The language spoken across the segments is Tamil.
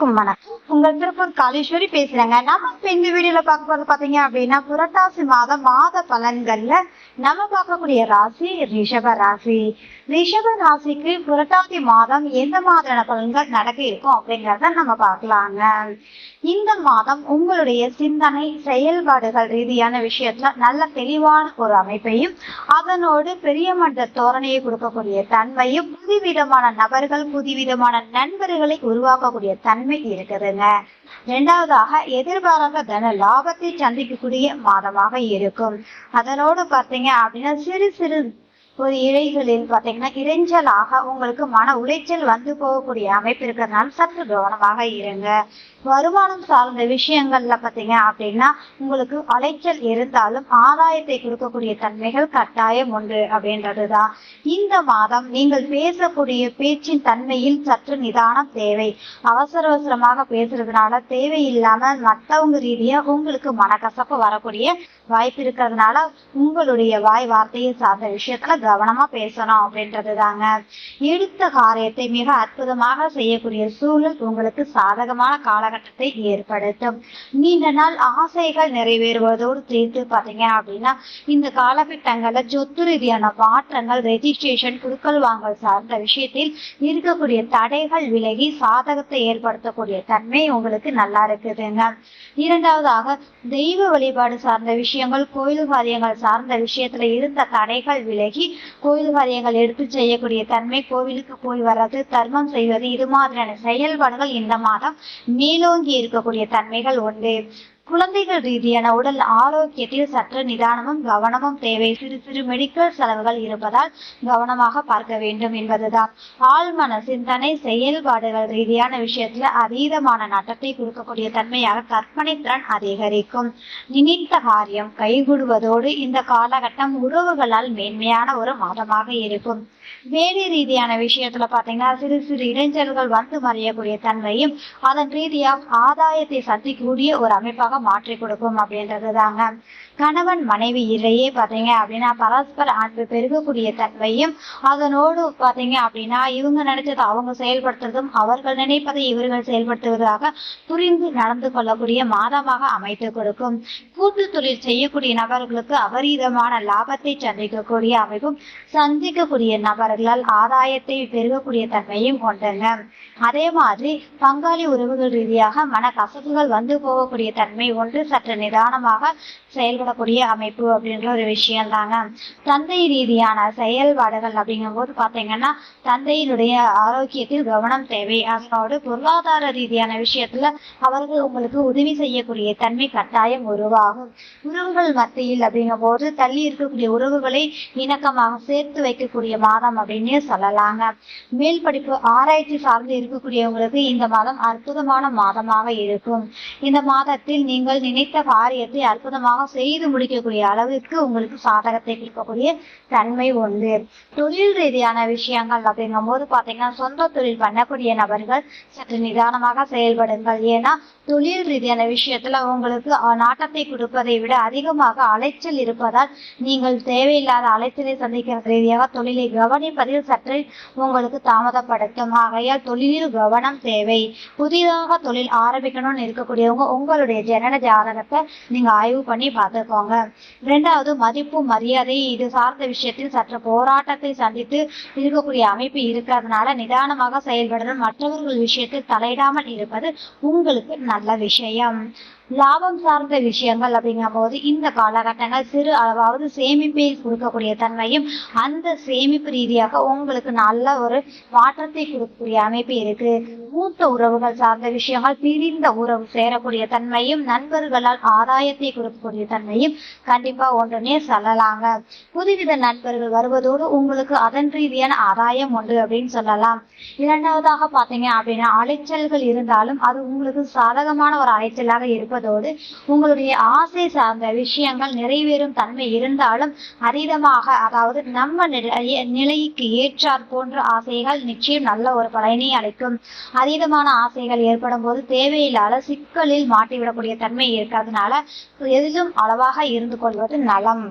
அனைவருக்கும் வணக்கம். உங்கள் திருப்பூர் காளீஸ்வரி பேசுறேங்க. நம்ம இப்ப இந்த வீடியோல பார்க்க போது பாத்தீங்க அப்படின்னா புரட்டாசி மாதம் மாத பலன்கள்ல நம்ம பார்க்கக்கூடிய ராசி ரிஷப ராசி. ரிஷப ராசிக்கு புரட்டாசி மாதம் எந்த மாதிரியான பலன்கள் நடக்க இருக்கும் அப்படிங்கறத நம்ம பார்க்கலாங்க. இந்த மாதம் உங்களுடைய சிந்தனை செயல்பாடுகள் ரீதியான விஷயத்துல நல்ல தெளிவான ஒரு அமைப்பையும் அதனோடு பெரிய மன்ற தோரணையை கொடுக்கக்கூடிய தன்மையும் புதுவிதமான நபர்கள் புதுவிதமான நண்பர்களை உருவாக்கக்கூடிய தன்மை இருக்குதுங்க. இரண்டாவதாக எதிர்பாராத தன லாபத்தை சந்திக்கக்கூடிய மாதமாக இருக்கும். அதனோடு பார்த்தீங்க அப்படின்னா சிறு சிறு ஒரு இழைகளில் பார்த்தீங்கன்னா இறைஞ்சலாக உங்களுக்கு மன உளைச்சல் வந்து போகக்கூடிய அமைப்பு இருக்கிறதுனால சற்று கவனமாக இருங்க. வருமானம் சார்ந்த விஷயங்கள்ல பார்த்தீங்க அப்படின்னா உங்களுக்கு அலைச்சல் இருந்தாலும் ஆதாயத்தை கொடுக்கக்கூடிய தன்மைகள் கட்டாயம் உண்டு அப்படின்றதுதான். இந்த மாதம் நீங்கள் பேசக்கூடிய பேச்சின் தன்மையில் சற்று நிதானம் தேவை. அவசர அவசரமாக பேசுறதுனால தேவையில்லாம மற்றவங்க ரீதியா உங்களுக்கு மனக்கசப்பு வரக்கூடிய வாய்ப்பு இருக்கிறதுனால உங்களுடைய வாய் வார்த்தையை சார்ந்த விஷயத்துல கவனமா பேசணும் அப்படின்றது தாங்க எடுத்த காரியத்தை மிக அற்புதமாக செய்யக்கூடிய சூழல் உங்களுக்கு சாதகமான காலகட்டத்தை ஏற்படுத்தும். நீண்ட நாள் ஆசைகள் நிறைவேறுவதோடு சேர்த்து பாத்தீங்க அப்படின்னா இந்த காலகட்டங்கள்ல சொத்து ரீதியான மாற்றங்கள் ரெஜிஸ்ட்ரேஷன் குடுக்கல் வாங்கல் சார்ந்த விஷயத்தில் இருக்கக்கூடிய தடைகள் விலகி சாதகத்தை ஏற்படுத்தக்கூடிய தன்மை உங்களுக்கு நல்லா இருக்குதுங்க. இரண்டாவதாக தெய்வ வழிபாடு சார்ந்த விஷயங்கள் கோயில் காரியங்கள் சார்ந்த விஷயத்துல இருந்த தடைகள் விலகி கோயில் காரியங்கள் எடுத்து செய்யக்கூடிய தன்மை கோவிலுக்கு போய் வர்றது தர்மம் செய்வது இது மாதிரியான செயல்பாடுகள் இந்த மாதம் மேலோங்கி இருக்கக்கூடிய தன்மைகள் உண்டு. குழந்தைகள் ரீதியான உடல் ஆரோக்கியத்தில் சற்று நிதானமும் கவனமும் தேவை. சிறு சிறு மெடிக்கல் செலவுகள் இருப்பதால் கவனமாக பார்க்க வேண்டும் என்பதுதான். ஆழ்மன சிந்தனை செயல்பாடுகள் ரீதியான விஷயத்துல அதீதமான நட்டத்தை கொடுக்கக்கூடிய தன்மையாக கற்பனை திறன் அதிகரிக்கும். நினைத்த காரியம் கைகூடுவதோடு இந்த காலகட்டம் உறவுகளால் மேன்மையான ஒரு மாதமாக இருக்கும். வேலை ரீதியான விஷயத்துல பாத்தீங்கன்னா சிறு சிறு இடைஞ்சல்கள் வந்து மறையக்கூடிய தன்மையும் அதன் ரீதியாக ஆதாயத்தை சந்திக்கக்கூடிய ஒரு அமைப்பாக மாற்றி கொடுக்கும் அப்படின்றது தாங்க கணவன் மனைவி இடையே பாத்தீங்க அப்படின்னா பரஸ்பர அன்பு பெருகக்கூடிய தன்மையும் அதனோடு பாத்தீங்க அப்படின்னா இவங்க நினைச்சதை அவங்க செயல்படுத்துறதும் அவர்கள் நினைப்பதை இவர்கள் செயல்படுத்துவதாக புரிந்து நடந்து கொள்ளக்கூடிய மாதமாக அமைத்து கொடுக்கும். கூட்டு தொழில் செய்யக்கூடிய நபர்களுக்கு அபரீதமான லாபத்தை சந்திக்கக்கூடிய அமைப்பும் சந்திக்கக்கூடிய நபர்களால் ஆதாயத்தை பெருகக்கூடிய தன்மையும் கொண்டுங்க அதே மாதிரி பங்காளி உறவுகள் ரீதியாக மன கசப்புகள் வந்து போகக்கூடிய தன்மை ஒன்று சற்று நிதானமாக செயல்பட சொல்லக்கூடிய அமைப்பு அப்படின்ற ஒரு விஷயம் தாங்க தந்தை ரீதியான செயல்பாடுகள் அப்படிங்கும் போது பாத்தீங்கன்னா தந்தையினுடைய ஆரோக்கியத்தில் கவனம் தேவை. அதனோடு பொருளாதார ரீதியான விஷயத்துல அவர்கள் உங்களுக்கு உதவி செய்யக்கூடிய தன்மை கட்டாயம் உருவாகும். உறவுகள் மத்தியில் அப்படிங்கும் போது தள்ளி இருக்கக்கூடிய உறவுகளை இணக்கமாக சேர்த்து வைக்கக்கூடிய மாதம் அப்படின்னு சொல்லலாங்க. மேல் படிப்பு ஆராய்ச்சி சார்ந்து இருக்கக்கூடியவங்களுக்கு இந்த மாதம் அற்புதமான மாதமாக இருக்கும். இந்த மாதத்தில் நீங்கள் நினைத்த காரியத்தை அற்புதமாக செய்து முடிக்கக்கூடிய அளவுக்கு உங்களுக்கு சாதகத்தை கொடுக்கக்கூடிய தன்மை உண்டு. தொழில் ரீதியான விஷயங்கள் அப்படிங்கும் போது பாத்தீங்கன்னா சொந்த தொழில் பண்ணக்கூடிய நபர்கள் சற்று நிதானமாக செயல்படுங்கள். ஏன்னா தொழில் ரீதியான விஷயத்துல உங்களுக்கு நாட்டத்தை கொடுப்பதை விட அதிகமாக அலைச்சல் இருப்பதால் நீங்கள் தேவையில்லாத அலைச்சலை சந்திக்கிற ரீதியாக தொழிலை கவனிப்பதில் சற்று உங்களுக்கு தாமதப்படுத்தும். ஆகையால் தொழிலில் கவனம் தேவை. புதிதாக தொழில் ஆரம்பிக்கணும்னு இருக்கக்கூடிய இருக்கக்கூடியவங்க உங்களுடைய ஜனன ஜாதகத்தை நீங்க ஆய்வு பண்ணி பார்த்துக்கோங்க. ரெண்டாவது மதிப்பு மரியாதை இது சார்ந்த விஷயத்தில் சற்று போராட்டத்தை சந்தித்து இருக்கக்கூடிய அமைப்பு இருக்கிறதுனால நிதானமாக செயல்படுதல் மற்றவர்கள் விஷயத்தில் தலையிடாமல் இருப்பது உங்களுக்கு நல்ல விஷயம். லாபம் சார்ந்த விஷயங்கள் அப்படிங்கும் போது இந்த காலகட்டங்கள் சிறு அளவாவது சேமிப்பை கொடுக்கக்கூடிய தன்மையும் அந்த சேமிப்பு ரீதியாக உங்களுக்கு நல்ல ஒரு மாற்றத்தை கொடுக்கக்கூடிய அமைப்பு இருக்கு. மூத்த உறவுகள் சார்ந்த விஷயங்கள் பிரிந்த உறவு சேரக்கூடிய தன்மையும் நண்பர்களால் ஆதாயத்தை கொடுக்கக்கூடிய தன்மையும் கண்டிப்பா ஒன்றுனே சொல்லலாங்க. புதுவித நண்பர்கள் வருவதோடு உங்களுக்கு அதன் ரீதியான ஆதாயம் உண்டு அப்படின்னு சொல்லலாம். இரண்டாவதாக பாத்தீங்க அப்படின்னா அலைச்சல்கள் இருந்தாலும் அது உங்களுக்கு சாதகமான ஒரு அலைச்சலாக இருப்பதோடு உங்களுடைய ஆசை சார்ந்த விஷயங்கள் நிறைவேறும் தன்மை இருந்தாலும் அதீதமாக அதாவது நம்ம நிலை- நிலைக்கு ஏற்றார் போன்ற ஆசைகள் நிச்சயம் நல்ல ஒரு பலனை அளிக்கும். அதீதமான ஆசைகள் ஏற்படும் போது தேவையில்லாத சிக்கலில் மாட்டிவிடக்கூடிய தன்மை இருக்கிறதுனால எதிலும் அளவாக இருந்து கொள்வது நலம்.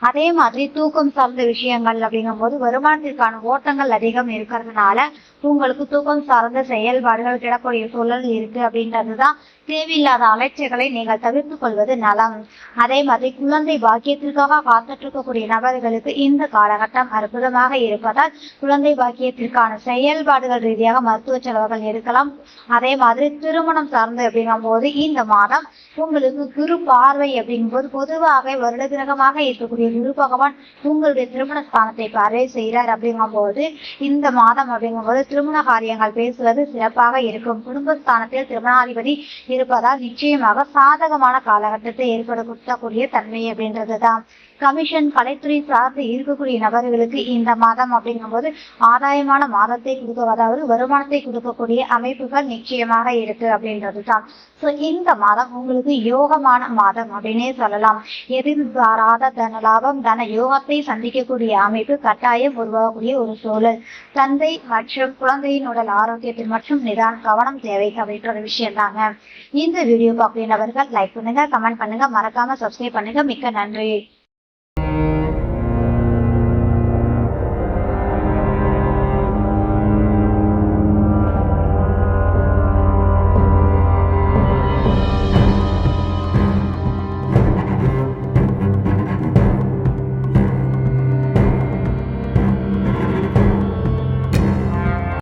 அதே மாதிரி தூக்கம் சார்ந்த விஷயங்கள் அப்படிங்கும்போது வருமானத்திற்கான ஓட்டங்கள் அதிகம் இருக்கிறதுனால உங்களுக்கு தூக்கம் சார்ந்த செயல்பாடுகள் கிடக்கூடிய சூழல் இருக்கு அப்படின்றதுதான் தேவையில்லாத அலைச்சல்களை நீங்கள் தவிர்த்து கொள்வது நலம். அதே மாதிரி குழந்தை பாக்கியத்திற்காக காத்துட்டு இருக்கக்கூடிய நபர்களுக்கு இந்த காலகட்டம் அற்புதமாக இருப்பதால் குழந்தை பாக்கியத்திற்கான செயல்பாடுகள் ரீதியாக மருத்துவ செலவுகள் இருக்கலாம் அதே மாதிரி திருமணம் சார்ந்து அப்படிங்கும் போது இந்த மாதம் உங்களுக்கு குரு பார்வை அப்படிங்கும்போது பொதுவாக வருட கிரகமாக இருக்கக்கூடிய குரு பகவான் உங்களுடைய திருமண ஸ்தானத்தை பார்வை செய்கிறார் அப்படிங்கும் போது இந்த மாதம் அப்படிங்கும்போது திருமண காரியங்கள் பேசுவது சிறப்பாக இருக்கும். குடும்பஸ்தானத்தில் திருமணாதிபதி இருப்பதால் நிச்சயமாக சாதகமான காலகட்டத்தை ஏற்படுத்தக்கூடிய தன்மை அப்படின்றதுதான். கமிஷன் கலைத்துறை சார்ந்து இருக்கக்கூடிய நபர்களுக்கு இந்த மாதம் அப்படிங்கும்போது ஆதாயமான மாதத்தை கொடுக்க அதாவது வருமானத்தை கொடுக்கக்கூடிய அமைப்புகள் நிச்சயமாக இருக்கு அப்படின்றது தான் ஸோ இந்த மாதம் உங்களுக்கு யோகமான மாதம் அப்படின்னே சொல்லலாம். எதிர்பாராத தன லாபம் தன யோகத்தை சந்திக்கக்கூடிய அமைப்பு கட்டாயம் உருவாகக்கூடிய ஒரு சூழல். தந்தை மற்றும் குழந்தையின் உடல் ஆரோக்கியத்தில் மற்றும் நிதான் கவனம் தேவை அப்படின்ற ஒரு விஷயம் தாங்க இந்த வீடியோ பார்க்கிறவர்கள் லைக் பண்ணுங்க கமெண்ட் பண்ணுங்க மறக்காம சப்ஸ்கிரைப் பண்ணுங்க. மிக்க நன்றி.